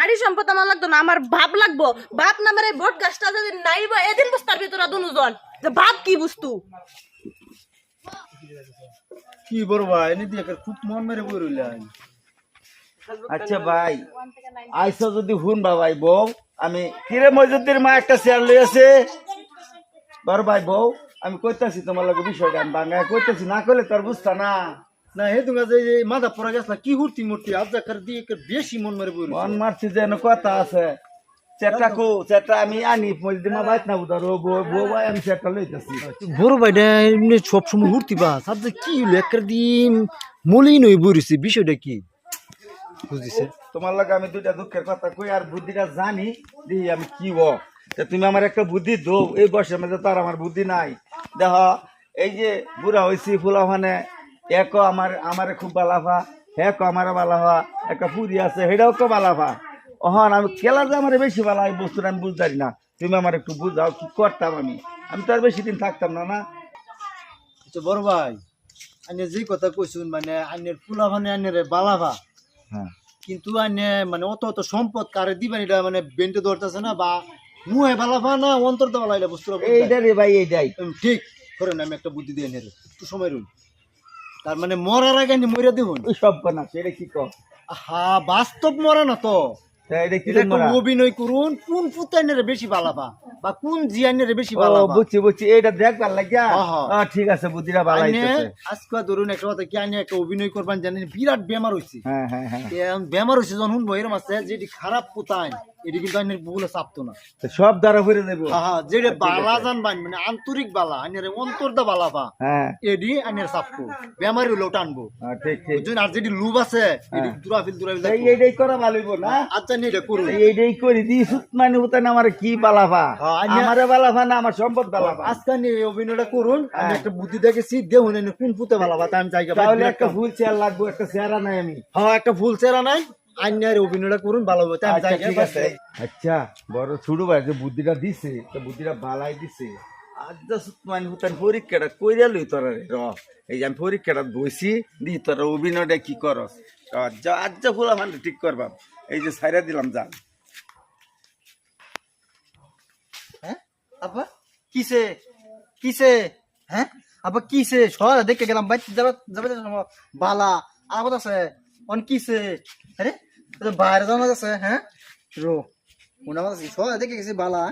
মারি সম্পদ আমার লাগতো না আমার ভাব লাগবো। ভাব নামের এই ভোট গাছটা যদি নাইব এদিন বুঝতে পারবি তোরা দুজন যে ভাব কি বস্তু? কি বলব এনে দিয়ে খুব মন মেরে বই আচ্ছা ভাই আইসা যদি হুন বা ভাই বউ আমি কিরে মজুদ্দির মা একটা চেয়ার লই আছে? বড় ভাই বউ আমি কইতাছি তোমার লগে বিষয়টা আমি বাংলায় কইতাছি না করলে তোর বুঝতা না। না হে যে মাথা পড়া কি হুরতি মূর্তি দিয়ে বেশি মন মেরে বই মন মারছি যেন কথা আছে। চেটা আমি আনি মজুদ্দির মা বাইত না বুদার ও বউ বউ ভাই আমি চেটা লইতাছি। বড় ভাইটা এমনি সবসময় হুরতি বা সাথে কি হইল একের দিন মলিন হয়ে বইরেছে বিষয়টা কি? বুঝিছে তোমার লগে আমি দুইটা দুঃখের কথা কই আর বুদ্ধিটা জানি দিই আমি কি ও তুমি আমার একটা বুদ্ধি দো এই বয়সের মধ্যে তো আর আমার বুদ্ধি নাই। দেখ এই যে বুড়া হয়েছি ফুলা মানে এক আমার আমারে খুব বালাফা হ্যাঁ আমার বালাফা একটা পুরি আছে সেটাও তো বালাফা অহন আমি খেলা যে আমার বেশি বালা এই বস্তুটা আমি বুঝতে পারি না। তুমি আমার একটু বুঝাও কি করতাম আমি? আমি তো আর বেশি দিন থাকতাম না না? আচ্ছা বড় ভাই আইনে যে কথা কইছুন মানে আইনের ফুলা মানে আইনের বালাভা হ্যাঁ। কিন্তু আইনে মানে অত অত সম্পদ কারে দিবেন এটা মানে বেন্টে ধরতেছে না বা মুহে বালাভা না অন্তর দেওয়া বস্তুটা বুঝতে এইটা রে ভাই এইটাই। ঠিক করেন আমি একটা বুদ্ধি দিয়ে নেব একটু সময় রুন তার মানে মরার আগে আমি মরে দেব সব না সেটা কি কর হা বাস্তব মরা না তো। এটা তোমরা? অভিনয় করুন কোন পুতাইনের বেশি বালাবা বা কোন জিয়ানের বেশি বালাবা বুঝছি বুঝছি এইটা দেখবার লাগিয়া। ঠিক আছে বুদ্ধিটা ভালো আজকে ধরুন একটা কথা কি আইনে একটা অভিনয় করবেন জানেন বিরাট বেমার হইছে। হ্যাঁ হ্যাঁ হ্যাঁ। বেমার হইছে যখন শুনব এরম আছে যেটি খারাপ পুতাইন এটি কিন্তু আইনের বুগুলো চাপতো না। সব দ্বারা ফিরে দেবো। হ্যাঁ যেটা বালা জানবান মানে আন্তরিক বালা আইনের অন্তর দা বালা পা হ্যাঁ। এডি আইনের চাপতো বেমারি হইলেও টানবো ঠিক ঠিক। আর যেটি লুব আছে এটি দুরাফিল দুরাফিল এই এইটাই করা ভালো না? আচ্ছা নিয়ে এটা করুন। এইটাই করি দি মানে আমার কি বালাফা হ্যাঁ, আমারে সম্পদ আজকে নিয়ে অভিনয়টা করুন আমি হ্যাঁ। একটা বুদ্ধি দেখেছি এনে কোন পুতে আমি জায়গা তাহলে একটা ফুল চেয়ার লাগবে একটা চেয়ারা নাই আমি। হ্যাঁ একটা ফুল চেরা নাই আইনের অভিনয়টা করুন ভালো হবে আমি আচ্ছা ঠিক আছে। আচ্ছা বড় ছোট ভাই যে বুদ্ধিটা দিছে তো বুদ্ধিটা বালাই দিছে। আজ মানে হুতান পরীক্ষাটা কইরা লই তোরা রে র। এই যে আমি পরীক্ষাটা বইছি দি তোরা অভিনয়টা কি করস। আজ যা আজ ফুলা মানে ঠিক করবা। এই যে সাইরা দিলাম যা আপা, কিসে? কিসে? হ্যাঁ? আপা, কিসে? সর দেখে গেলাম বাইতে যাবে যাবে বালা। আর কথা আছে, অন কিসে? আরে বাইরে যাওয়া আছে হ্যাঁ? রো ফোনটা মাঝে সর দেখে গেছি বালা।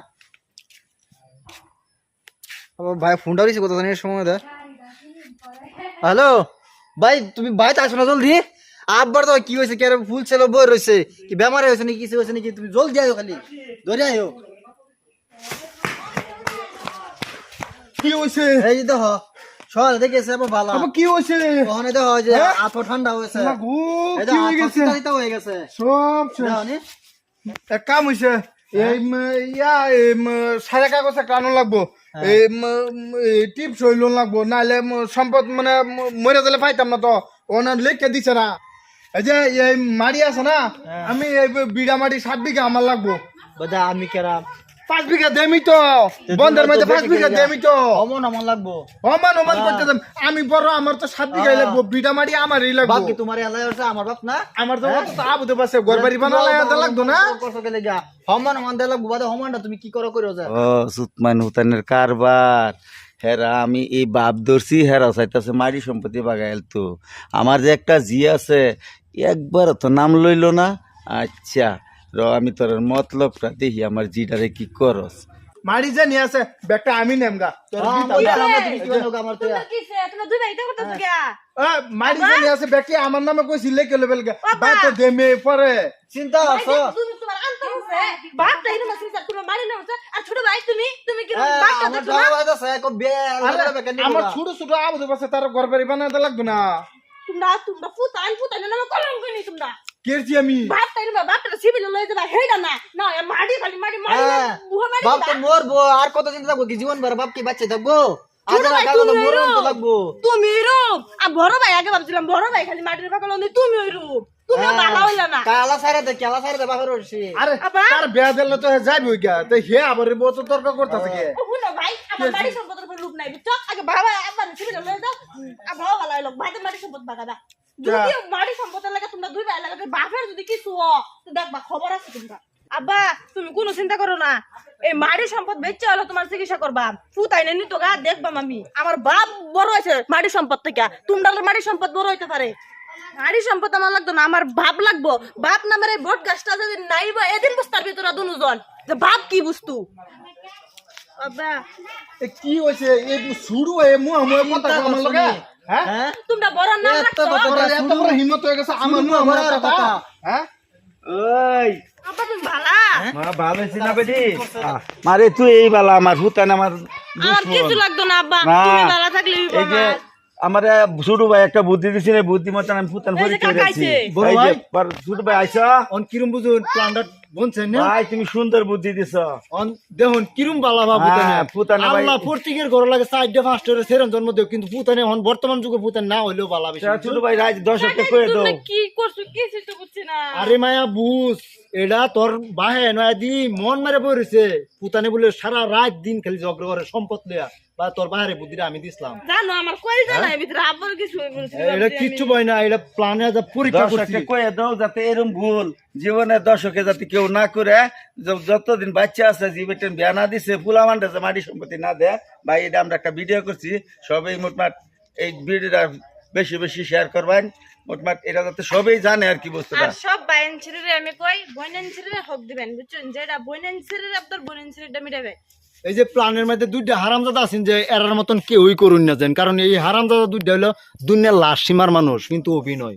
আবার ভাই, ফোনটা দিছি কথা জানি সময় দে হ্যালো? ভাই, তুমি বাইতে আসো না জলদি। আব্বার তো কি হয়েছে কেন ফুল ছিল বই রয়েছে, কি বেমার হয়েছে নাকি, কিছু হয়েছে নাকি, তুমি জলদি আয়ো খালি, ধরে আয়ো। কি হয়েছে? এই দেখো সর দেখেছে আবার ভালো আবার কি হয়েছে? ওখানে দেখো যে হ্যাঁ? ঠান্ডা হয়েছে। না গো, কি হয়ে গেছে? হয়ে গেছে। সব শেষ। দেখো নি? এক কাম হয়েছে এই ম, ইয়া এই সারা কাগজ আনো লাগবো। এই টিপ সই লোন লাগবো নাহলে সম্পদ মানে মরে গেলে পাইতাম না তো। ওনার লেখকে দিছে না। এই যে এই মাড়ি আছে না আমি এই বিড়া মাটি সাত বিঘা আমার লাগবো। আমি কেরাম। পাঁচ বিঘা দেমি তো। বন্ধের মধ্যে পাঁচ বিঘা দেমি তো। অমন অমন লাগবো। অমান অমান করতে আমি বড় আমার তো সাত বিঘাই লাগবো বিড়া মাটি আমারই লাগবো। বাকি তোমার এলাই হচ্ছে আমার বাপ না? আমার তো পাশে ঘর বাড়ি এত লাগতো না। গেলে গা হমান দেলা বুবাদে হমানটা তুমি কি করো করো যা। ও সুতমান হুতানের কারবার। হেরা আমি এই বাপ ধরছি হেরা চাইতেছে মারি সম্পত্তি বাগাইল তো। আমার যে একটা জি আছে একবার তো নাম লইল না। আচ্ছা। র আমি তোর মতলবটা দেখি আমার জিটারে কি করস? মারি যে নিয়ে আছে ব্যাগটা আমি নেম গা। তোর না। তো হ্যাঁ। মারি যে নিয়ে আছে ব্যাগটি আমার নামে কইছি লেকে লেবেল গা বাবা। বাইতে দেমে পরে। চিন্তা ভাই, আছো তোমার মারি না আর ছোট ভাই তুমি? তুমি কি হ্যাঁ, বাপটা আমার না? বে ছোট ছোট আবুতে পাশে তার ঘর বাড়ি বানাতে লাগতো না। তোমরা তোমরা ফুতান ফুতান না কলম কইনি তোমরা। কেরছি আমি? বাপটা এরকম বাপটা সিভিল লই যাবা হেডা না না এ মাটি খালি হ্যাঁ। বুহা মারি বাপ তো মরবো আর কত চিন্তা থাকব কি? জীবন ভর বাপ কি বাচ্চা থাকব? আজ ছোট ভাই, কাগজ তুমি মরণ তো এরম। লাগবো তুমি রূপ আর বড় ভাই আগে ভাবছিলাম বড় ভাই খালি মাটির পাকল তুমি ওই রূপ তুমি হ্যাঁ। ভালো হইলা না। কালা সাইরে দে কালা সাইরে দে বাপের উঠছি আরে আবার? তার বিয়া দিলে তো হে যাইবই গা। তো হে আবার বউ তর্ক করতেছে কে শুনো ভাই আমার বাড়ি সম্পদের উপর লোক নাই বুঝছ? আগে বাবা আব্বা সিভিল লই যাও। আর বাবা ভালো হইল ভাইদের বাড়ি সম্পদ বাগাদা যদি মাটি সম্পদের লাগে তোমরা দুই ভাই লাগে বাপের যদি কিছু হ তো দেখবা খবর আছে তোমরা। আব্বা তুমি কোনো চিন্তা করো না। এই মাটি সম্পদ বেচে হলো তোমার চিকিৎসা করবা। ফুতাই নেনি তো গা দেখবা আমার বাপ বড় হয়েছে মাটি সম্পদ থেকে। তোমরা মাটি সম্পদ বড় হইতে পারে। মাটি সম্পদ আমার লাগতো না আমার ভাব লাগবো। বাপ নামের এই বট গাছটা যদি নাই বা এদিন বুঝতে পারবি তোরা দুজন। যে বাপ কি বুঝতু আব্বা। কি হইছে? এই শুরু হয়ে কথা আমার লগে হ্যাঁ? হ্যাঁ? তোমরা বড় নাম এত কথা এত বড় হিম্মত হয়ে গেছে আমার কথা। হ্যাঁ? ওই। আব্বা তুমি ভালা? মা ভালো হয়েছে না বেটি? মারে তুই এই বালা আমার ভূতান আমার আমার কিছু লাগতো না আব্বা। তুমি ভালো থাকলে আমার ছোট ভাই একটা বুদ্ধি দিছি রে বুদ্ধি মতন আমি ছোট ভাই আইসা। অন কিরম বুঝুন বনছেন না? ভাই তুমি সুন্দর বুদ্ধি দিছ। অন দেখুন কিরম বালা বা হ্যাঁ, পুতানে। আল্লাহ প্রত্যেকের ঘর লাগে জন্ম দেও কিন্তু পুতানে হন বর্তমান যুগে পুতান না হইলেও বালা বেশি। তা ছোট ভাই রাজ দর্শককে কয়ে দাও। কি করছ কিছু তো বুঝছি না। আরে মায়া বুঝ। এটা তোর বাহে নয় দি মন মারে পড়েছে। পুতানে বলে সারা রাত দিন খালি ঝগড়া করে সম্পদ লিয়া বা তোর বাহারে বুদ্ধিটা আমি দিছিলাম। জানো আমার কই জানা ভিতরে আব্বার কিছু হয়ে এটা কিচ্ছু ভয় না এটা প্লানে যা পরীক্ষা করছি। কয়ে দাও যাতে এরম ভুল জীবনে দর্শকে যাতে কেউ না করে যতদিন বাচ্চা আছে জীবের বিয়া না দিছে ফুলামানটা যে মাটি সম্পত্তি না দেয় ভাই এটা আমরা একটা ভিডিও করছি সবাই মোটমাট এই ভিডিওটা বেশি বেশি শেয়ার করবেন। মোটমাট এটা যাতে সবাই জানে আর কি আর সব বাইন ছেড়ে আমি কই বইনেন ছেড়ে হক দিবেন বুঝছেন? যেটা বইনেন ছেড়ে আপনার বইনেন ছেড়েটা মিটাবে। এই যে মধ্যে দুইটা হারামজাদা আছেন যে এরার মতন কেউই করুন না যেন কারণ এই হারামজাদা দুইটা হলো দুনিয়ার লাশ সীমার মানুষ কিন্তু অভিনয়।